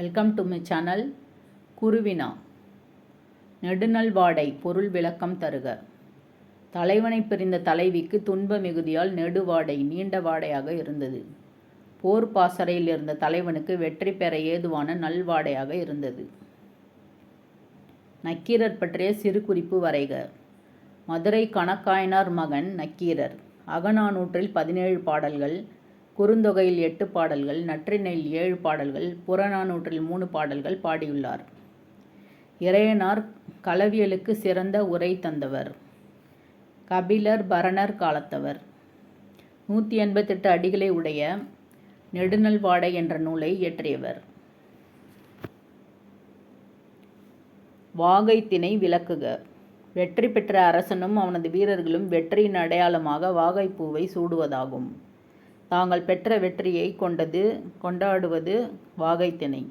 Welcome to my channel குருவினா நெடுநல் வாடை பொருள் விளக்கம் தருக. தலைவனை பிரிந்த தலைவிக்கு துன்ப மிகுதியால் நெடுவாடை நீண்ட வாடையாக இருந்தது. போர் பாசறையில் இருந்த தலைவனுக்கு வெற்றி பெற ஏதுவான நல்வாடையாக இருந்தது. நக்கீரர் பற்றிய சிறு குறிப்பு வரைக. மதுரை கணக்காயனார் மகன் நக்கீரர். அகநானூற்றில் பதினேழு பாடல்கள் குறுந்தொகையில் எட்டு பாடல்கள் நற்றிணையில் ஏழு பாடல்கள் புறநானூற்றில் மூணு பாடல்கள் பாடியுள்ளார். இறையனார் களவியலுக்கு சிறந்த உரை தந்தவர். கபிலர் பரணர் காலத்தவர். நூற்றி எண்பத்தெட்டு அடிகளை உடைய நெடுநல்வாடை என்ற நூலை இயற்றியவர். வாகைத்தினை விளக்குக. வெற்றி பெற்ற அரசனும் அவனது வீரர்களும் வெற்றியின் அடையாளமாக வாகைப்பூவை சூடுவதாகும். தாங்கள் பெற்ற வெற்றியை கொண்டது கொண்டாடுவது வாகைத்திணை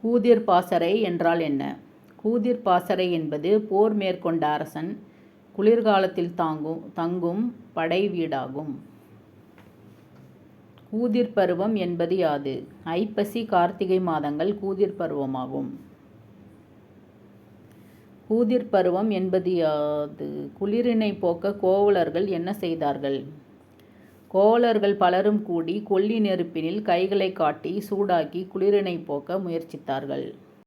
கூதிர் பாசறை என்றால் என்ன? கூதிர் பாசறை என்பது போர் மேற்கொண்ட அரசன் குளிர்காலத்தில் தாங்கும் தங்கும் படை வீடாகும். கூதிர் பருவம் என்பது யாது? ஐப்பசி கார்த்திகை மாதங்கள் கூதிர் பருவமாகும். கூதிர் பருவம் என்பது யாது? குளிரினை போக்க கோவலர்கள் என்ன செய்தார்கள்? கோவலர்கள் பலரும் கூடி கொல்லி நெருப்பினில் கைகளை காட்டி சூடாக்கி குளிரினை போக்க முயற்சித்தார்கள்.